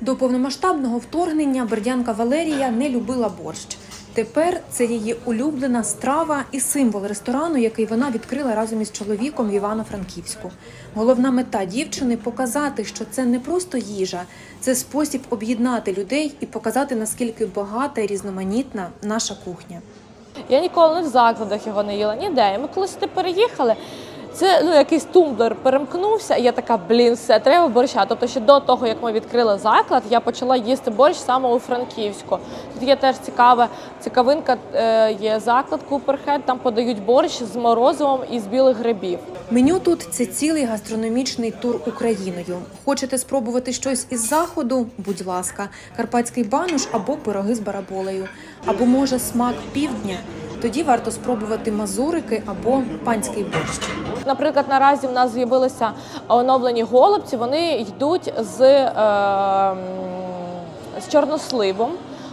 До повномасштабного вторгнення бердянка Валерія не любила борщ. Тепер це її улюблена страва і символ ресторану, який вона відкрила разом із чоловіком в Івано-Франківську. Головна мета дівчини показати, що це не просто їжа, це спосіб об'єднати людей і показати наскільки багата і різноманітна наша кухня. Я ніколи не в закладах його не їла, ніде. Ми коли сюди переїхали. Це ну якийсь тумблер перемкнувся, і я така, блін, все, треба борща. Тобто, ще до того, як ми відкрили заклад, я почала їсти борщ саме у Франківську. Тут є теж цікава цікавинка, е, є заклад Куперхед, там подають борщ з морозивом і з білих грибів. Меню тут це цілий гастрономічний тур Україною. Хочете спробувати щось із заходу? Будь ласка, карпатський бануш або пироги з бараболею, або може смак півдня. Тоді варто спробувати мазурики або панський борщ. Наприклад, наразі в нас з'явилися оновлені голубці. Вони йдуть з, е, з чорносливом.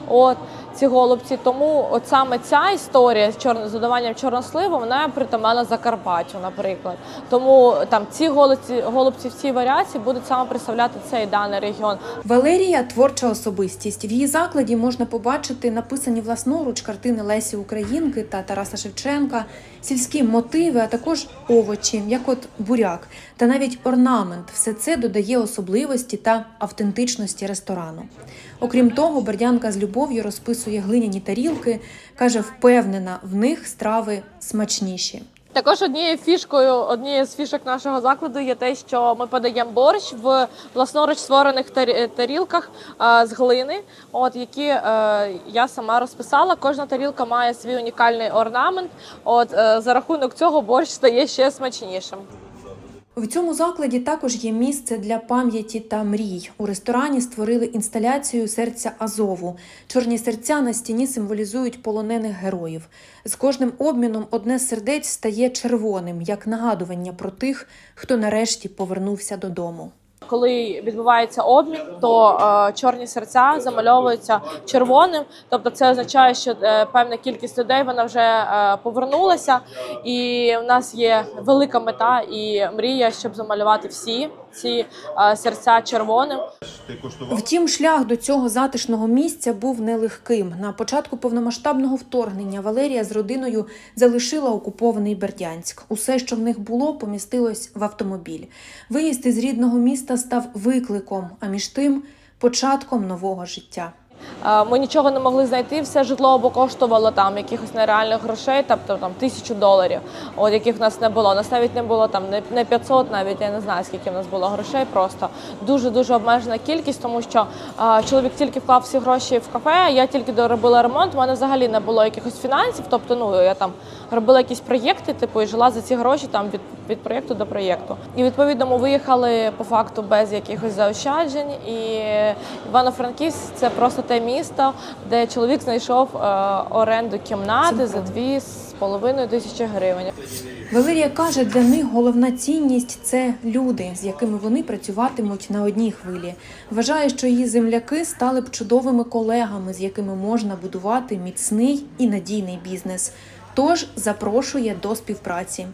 От ці голубці, тому от саме ця історія з чорно з додаванням чорносливу, вона притаманна Закарпаттю, наприклад. Тому там ці голубці, голубці в цій варіації будуть саме представляти цей даний регіон. Валерія творча особистість. В її закладі можна побачити написані власноруч картини Лесі Українки та Тараса Шевченка, сільські мотиви, а також овочі, як от буряк, та навіть орнамент. Все це додає особливості та автентичності ресторану. Окрім того, бердянка з любов'ю розписує глиняні тарілки, каже, впевнена, в них страви смачніші. Також однією фішкою, однією з фішок нашого закладу є те, що ми подаємо борщ в власноруч створених тарілках е, з глини, от які е, я сама розписала. Кожна тарілка має свій унікальний орнамент. От е, за рахунок цього борщ стає ще смачнішим. В цьому закладі також є місце для пам'яті та мрій. У ресторані створили інсталяцію серця Азову. Чорні серця на стіні символізують полонених героїв. З кожним обміном одне з сердець стає червоним, як нагадування про тих, хто нарешті повернувся додому. Коли відбувається обмін, то е, чорні серця замальовуються червоним. Тобто, це означає, що е, певна кількість людей вона вже е, повернулася, і в нас є велика мета і мрія, щоб замалювати всі ці серця червоним. Втім, шлях до цього затишного місця був нелегким. На початку повномасштабного вторгнення Валерія з родиною залишила окупований Бердянськ. Усе, що в них було, помістилось в автомобіль. Виїзд із рідного міста став викликом, а між тим початком нового життя. Е, Ми нічого не могли знайти, все житло або коштувало там якихось нереальних грошей, тобто там тисячу доларів, от яких в нас не було. У нас навіть не було там не- не 500, навіть я не знаю скільки в нас було грошей. Просто дуже дуже обмежена кількість, тому що е, чоловік тільки вклав всі гроші в кафе. Я тільки доробила ремонт. У мене взагалі не було якихось фінансів. Тобто, ну я там робила якісь проєкти, типу, і жила за ці гроші там від, від проєкту до проєкту. І відповідно ми виїхали по факту без якихось заощаджень. І Івано-Франківськ це просто те місто, де чоловік знайшов е, оренду кімнати за дві з половиною тисячі гривень. Валерія каже, для них головна цінність це люди, з якими вони працюватимуть на одній хвилі. Вважає, що її земляки стали б чудовими колегами, з якими можна будувати міцний і надійний бізнес. Тож запрошує до співпраці.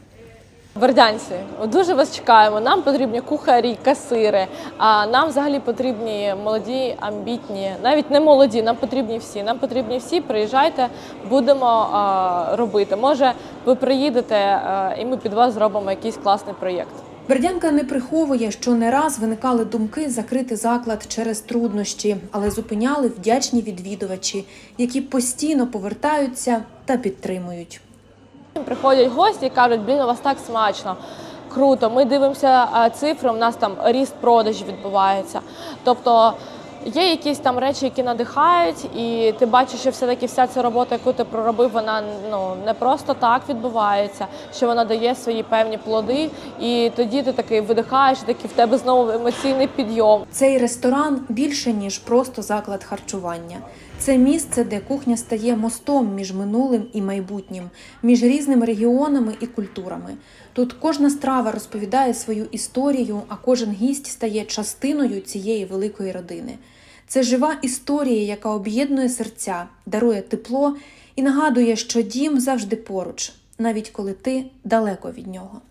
Бердянці, дуже вас чекаємо. Нам потрібні кухарі, касири. А нам взагалі потрібні молоді, амбітні, навіть не молоді. Нам потрібні всі. Нам потрібні всі. Приїжджайте, будемо а, робити. Може, ви приїдете, а, і ми під вас зробимо якийсь класний проєкт. Бердянка не приховує, що не раз виникали думки закрити заклад через труднощі, але зупиняли вдячні відвідувачі, які постійно повертаються та підтримують. Приходять гості і кажуть, блін, у вас так смачно. Круто, ми дивимося цифри, у нас там ріст продажів відбувається. Тобто є якісь там речі, які надихають, і ти бачиш, що все-таки вся ця робота, яку ти проробив, вона ну не просто так відбувається, що вона дає свої певні плоди, і тоді ти такий видихаєш, і такий в тебе знову емоційний підйом. Цей ресторан більше ніж просто заклад харчування. Це місце, де кухня стає мостом між минулим і майбутнім, між різними регіонами і культурами. Тут кожна страва розповідає свою історію, а кожен гість стає частиною цієї великої родини. Це жива історія, яка об'єднує серця, дарує тепло і нагадує, що дім завжди поруч, навіть коли ти далеко від нього.